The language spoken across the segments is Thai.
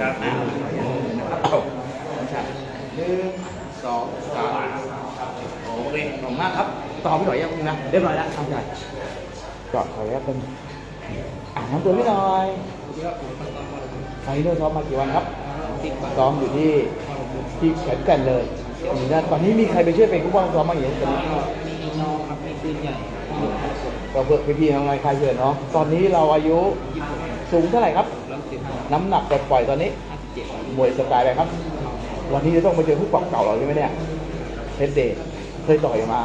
ครับนะเอาหนึ่งสองสามโอเคขอบคุณมากครับ ต่อพี่หน่อยยังนะ เรียบร้อยแล้วทำใจจอดขออนุญาตเป็นอ่านน้ำตัวพี่หน่อยไฟเดอร์ซ้อมมากี่วันครับซ้อมอยู่ที่ที่แขอนแก่นเลยนี่นะตอนนี้มีใครไปช่วยเป็นผู้ว่าซ้อมบ้างอย่างนี้มีน้องครับมีปืนใหญ่ก็เพื่อพี่ๆน้องๆใครเชิญเนาะตอนนี้เราอายุสูงเท่าไหร่ครับร้อยสิบ น้ำหนักปล่อยๆตอนนี้ห้าสิบเจ็ดมวยสไตล์อะไรครับ วันนี้จะต้องมาเจอผู้ปรับเก่าเราใช่ไหมเนี่ยเพชรเดชเคยต่อยมา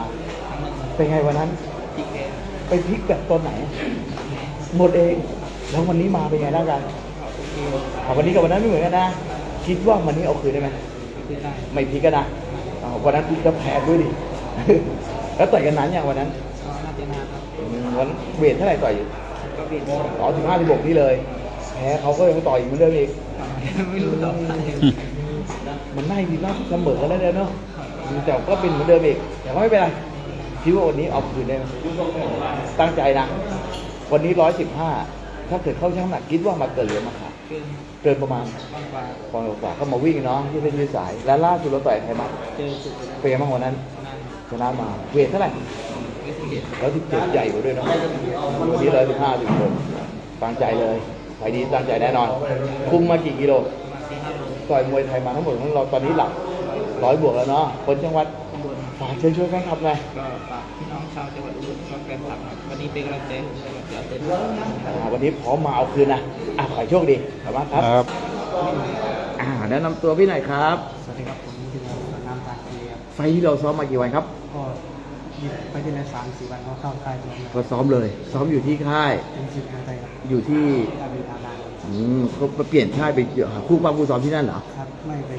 เป็นไงวันนั้นที่แกไปพลิกแบบตอนไหน หมดเอง แล้ววันนี้มาเป็นไงร่างกายโอเคอะวันนี้กับวันนั้นไม่เหมือนกันนะ คิดว่าวันนี้เอาคืนได้ไหมคือได้ไม่พลิกกันนะอะวันนั้นพลิกก็แพ้ด้วยดิ แล้วต่อยกันนานอย่างวันนั้นก็น่าจะนานครับอืมวันเวทเท่าไหร่ต่อยอยู่ก็เปลี่ยนอ๋อถึงห้าสิบหกนี่เลยแพ้เขาก็ยังต่อยอีกเหมือนเดิมอีก ไม่รู้ต่อไปมันน่าดีมากเสมอกันแล้วเนาะแต่ก็เป็นเหมือนเดิมอีกแต่ก็ไม่เป็นไรคิดว่าวันนี้เอาคืนได้ไหมตั้งใจนะ วันนี้ร้อยสิบห้าถ้าเกิดเข้าช่างน้ำหนักคิดว่ามาเกิดหรือมาขาดเกินเกินประมาณบางกว่าปอนด์กว่าก็มาวิ่งเนาะที่เป็นยืดสาย แล้วล่าสุดเราต่อยใครมาเจอสุดเป็นไงบ้างวันนั้นนานชนะมาเวทเท่าไหร่ไม่สิบเอ็ดร้อยสิบเจ็ดใหญ่กว่าด้วยเนาะวันนี้ร้อยสิบห้าสิบหกตั้งใจเลย ไฟดีตั้งใจแน่นอน คุมมากี่กิโลประมาณสี่ห้าโลต่อยมวยไทยมาทั้งหมดของเราตอนนี้หลักร้อยบวกแล้วเนาะคนจังหวัดข้างบนฝากเชิญชวนแฟนคลับหน่อยก็ฝากพี่น้องชาวจังหวัดอุบลก็แฟนคลับครับวันนี้เป็นกำลังใจให้ผมเดี๋ยวเต็มอ่าวันนี้พร้อมมาเอาคืนนะอะขอให้โชคดีขอบคุณมากครับครับ อ่าแนะนำตัวพี่หน่อยครับ สวัสดีครับผมคือน้ำตาเกียบไฟล์ที่เราซ้อมมากี่วันครับก็หยุดไปที่ในสามสี่วันก็เข้าค่ายตัวนี้ก็ซ้อมเลย ซ้อมอยู่ที่ค่าย เป็นสิบงานไทยครับอยู่ที่การบิน อาลานอืมเขาเปลี่ยนค่ายไปหาคู่ป้าคู่ซ้อมที่นั่นเหรอ ครับไม่ไป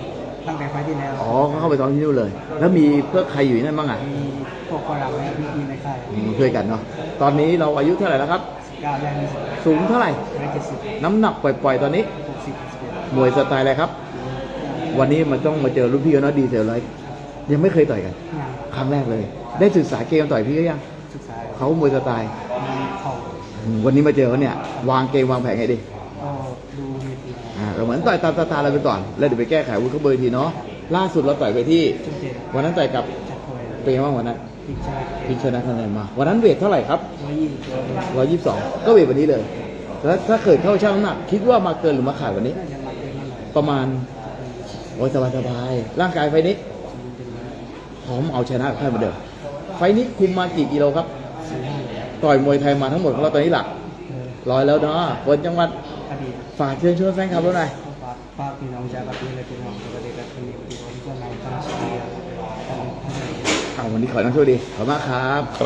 ตั้งแต่ไฟล์ที่แล้วอ๋อเขาเข้าไปซ้อมที่นู่นเลย แล้วมีเพื่อใครอยู่ที่นั่นบ้างอะมีพวกฝรั่งและพี่ๆในค่ายอืมช่วยกันเนาะ ตอนนี้เราอายุเท่าไหร่แล้วครับ ก้าวแรกนี่สิบสูงเท่าไหร่ ร้อยเจ็ดสิบน้ำหนักปล่อยๆ ตอนนี้ หกสิบสิบเอ็ดมวยสไตล์อะไรครับ วันนี้มันต้องมาเจอรุ่นพี่เขาเนาะดีเซลเลยยังไม่เคยต่อยกัน งานครั้งแรกเลย ได้ศึกษาเกมต่อยพี่ก็ยังศึกษาเขามวยสไตล์มีเข่าอืมวันนี้มาเจอเขาเนี่ย วางเกมวางแผนให้ดีก็ดูมีทีอ่า เราเหมือนต่อยตามสไตล์เราไปก่อน แล้วเดี๋ยวไปแก้ไขอาวุ้เขาเบอร์ทีเนาะล่าสุดเราต่อยไปที่จุดเด่นวันนั้นต่อยกับจัดคอยเป็นไงบ้างวันนั้นพิกชายพิชนะคะแนนมา วันนั้นเวทเท่าไหร่ครับร้อยยี่สิบตัวร้อยยี่สิบสองก็เวทวันนี้เลย แล้วถ้าเกิดเข้าช่างน้ำหนัก คิดว่ามาเกินหรือมาขาดวันนี้น่าจะมาเกินนั่นแหละประมาณโอ้ยสบายสบายๆร่างกายไฟนี้พร้อมเอาชนะกับใครเหมือนเดิมไฟนี้คุมมากี่กิโลครับ สี่ห้าต่อยมวยไทยมาทั้งหมดของเราตอนนี้หลักเออร้อยแล้วเนาะคนจังหวัด อดีตฝากเชิญชวนแฟนคลับเราหน่อยก็ฝากฝากพี่น้องชาวบ้านและพี่น้องประเทศและคนนี้ที่ผมจะนำทั้งสองอย่างทั้งทั้งเอาวันนี้ขอให้น้องโชคดีขอบคุณมากครับ